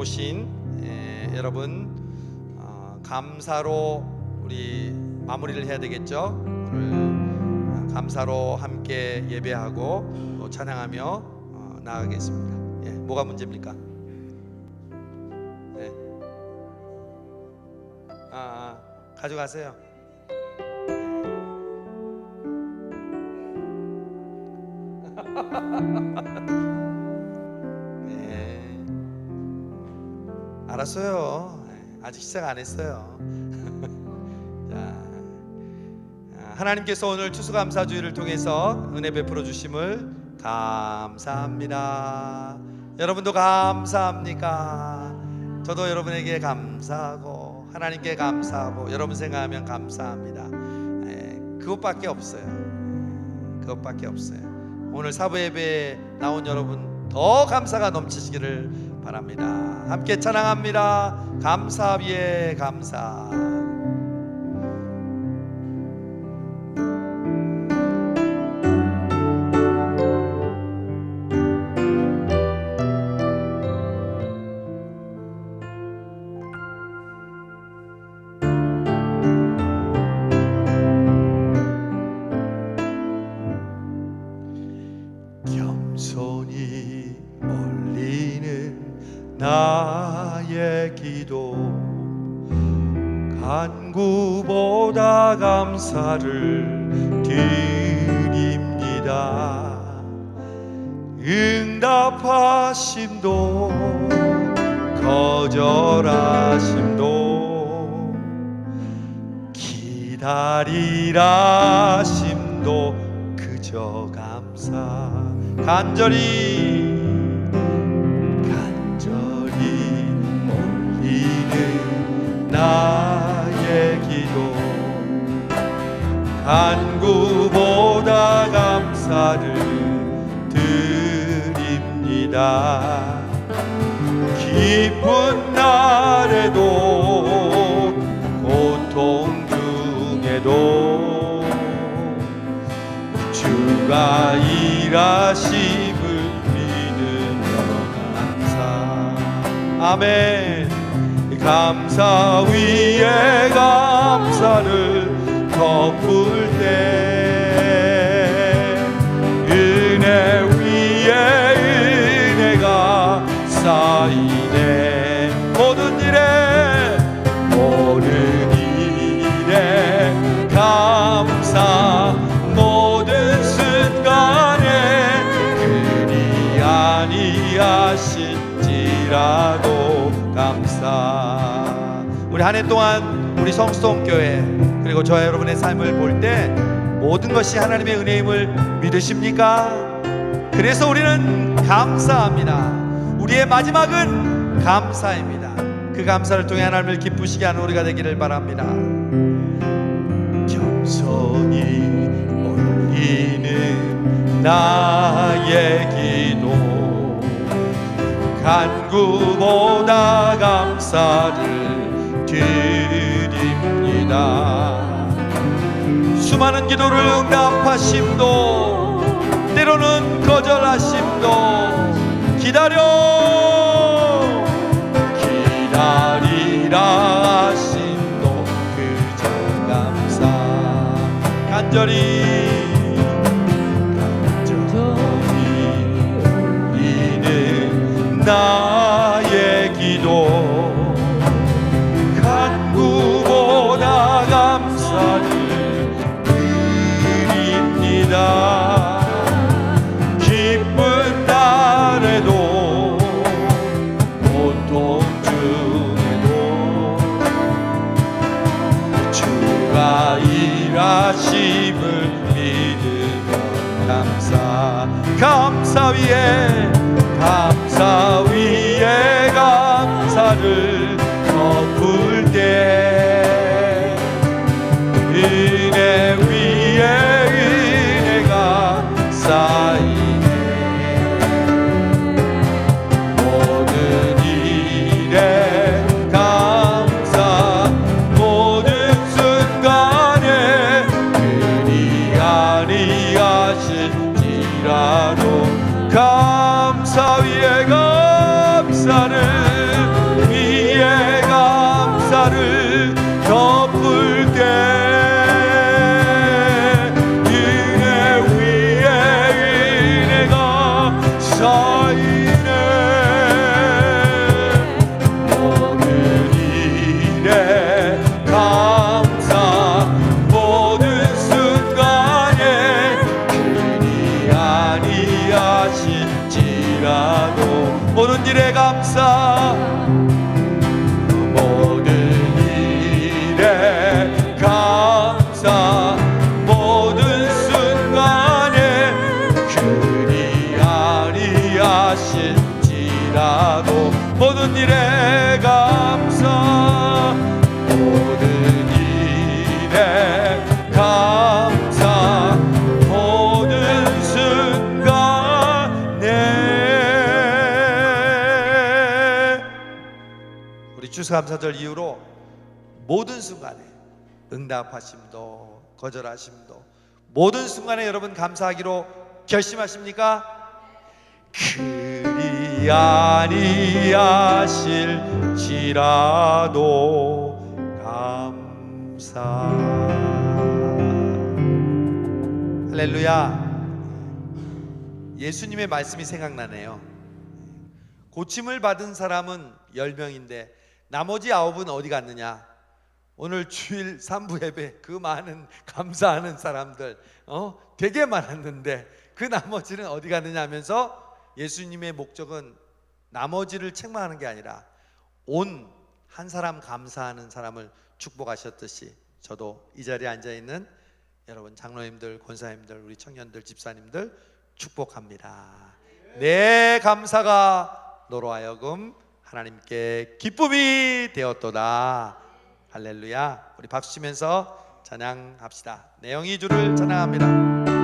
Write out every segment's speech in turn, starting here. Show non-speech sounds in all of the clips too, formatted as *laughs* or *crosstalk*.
오신 에, 여러분 어, 감사로 우리 마무리를 해야 되겠죠. 오늘 어, 감사로 함께 예배하고 또 찬양하며 어, 나아가겠습니다. 예, 뭐가 문제입니까? 네. 아, 아 가져가세요. *laughs* 알았어요. 네, 아직 시작 안 했어요. *laughs* 자, 아, 하나님께서 오늘 추수감사주의를 통해서 은혜 베풀어 주심을 감사합니다. 여러분도 감사합니까? 저도 여러분에게 감사하고 하나님께 감사하고 여러분 생각하면 감사합니다. 예, 그것밖에 없어요. 그것밖에 없어요. 오늘 사부 예배에 나온 여러분 더 감사가 넘치시기를 바랍니다. 함께 찬양합니다. 감사 위에 감사. 감사를 드립니다. 응답하심도 거절하심도 기다리라심도 그저 감사. 간절히 간절히 올리는 나의 기도 간구보다 감사를 드립니다. 기쁜 날에도 고통 중에도 주가 일하심을 믿으며 감사. 아멘. 감사 위에 감사를 덮을 때 은혜 위에 은혜가 쌓이네. 모든 일에 모든 일에 감사 모든 순간에 그리 아니하신지라도 감사. 우리 한 해 동안 우리 성수동교회 그리고 저와 여러분의 삶을 볼 때 모든 것이 하나님의 은혜임을 믿으십니까? 그래서 우리는 감사합니다. 우리의 마지막은 감사입니다. 그 감사를 통해 하나님을 기쁘시게 하는 우리가 되기를 바랍니다. 겸손히 올리는 나의 기도 간구보다 감사를 드 립니다. 수많은 기도를 응답하심도 때로는 거절하심도 기다려 기다리라 하심도 그저 감사 간절히 간절히 이는 나 일하심을 믿으며 감사 감사 위에 감사 시간도 오는 일에 감사. 추수감사절 이후로 모든 순간에 응답하심도 거절하심도 모든 순간에 여러분 감사하기로 결심하십니까? 그리 아니하실지라도 감사. 할렐루야. 예수님의 말씀이 생각나네요. 고침을 받은 사람은 10명인데 나머지 아홉은 어디 갔느냐 오늘 주일 3부 예배 그 많은 감사하는 사람들 어 되게 많았는데 그 나머지는 어디 갔느냐 하면서 예수님의 목적은 나머지를 책망하는 게 아니라 온 한 사람 감사하는 사람을 축복하셨듯이 저도 이 자리에 앉아 있는 여러분 장로님들, 권사님들, 우리 청년들, 집사님들 축복합니다. 내 감사가 너로 하여금 하나님께 기쁨이 되었도다. 할렐루야. 우리 박수 치면서 찬양합시다. 내 영이 주를 찬양합니다.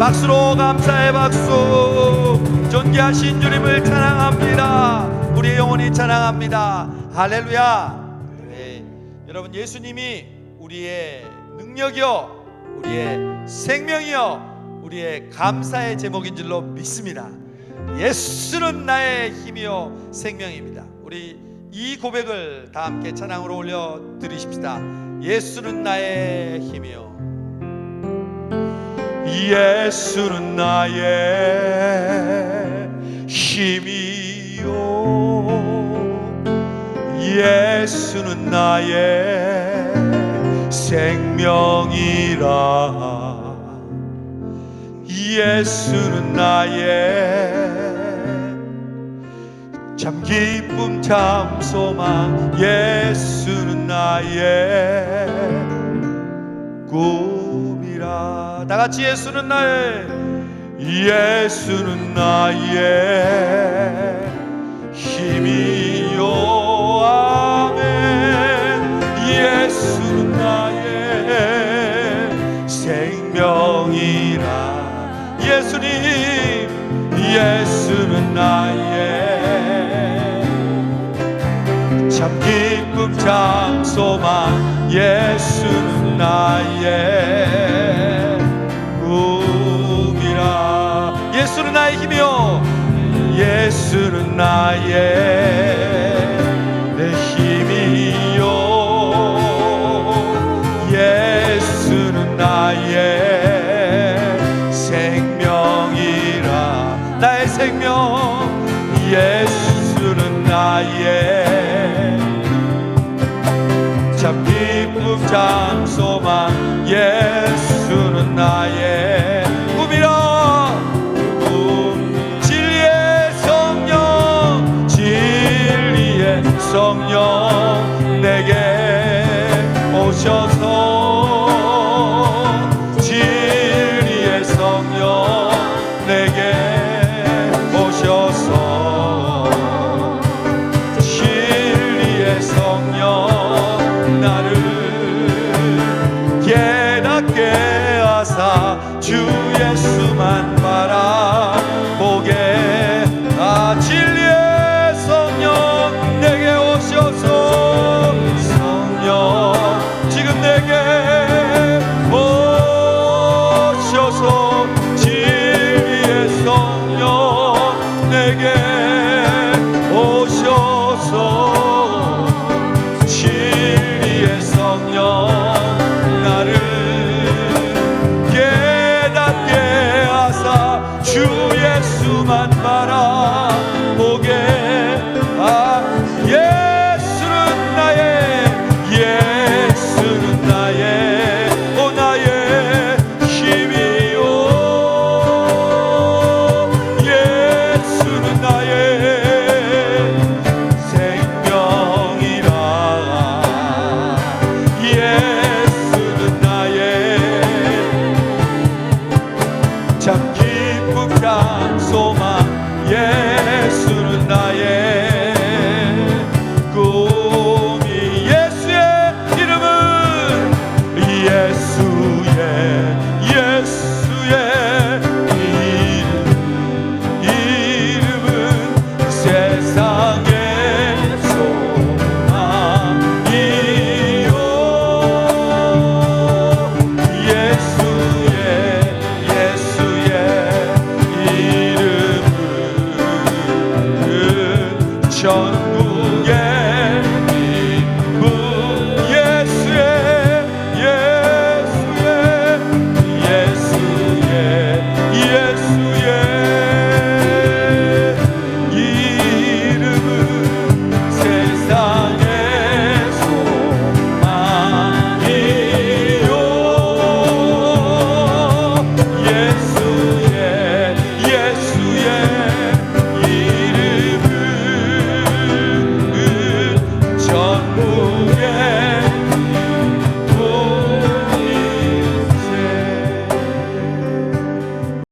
박수로 감사의 박수. 존귀하신 주님을 찬양합니다. 우리의 영혼이 찬양합니다. 할렐루야. 네, 여러분 예수님이 우리의 능력이요 우리의 생명이요 우리의 감사의 제목인 줄로 믿습니다. 예수는 나의 힘이요 생명입니다. 우리 이 고백을 다 함께 찬양으로 올려 드리십시다. 예수는 나의 힘이요 예수는 나의 힘이요. 예수는 나의 생명이라. 예수는 나의 참 기쁨 참 소망. 예수는 나의 꿈이라 다 같이 예수는 나의 예수는 나의 힘이요. 아멘. 예수는 나의 생명이라. 예수님 예수는 나의 참 기쁨 참 소망 예수는 나의 예수는 나의 힘이요. 예수는 나의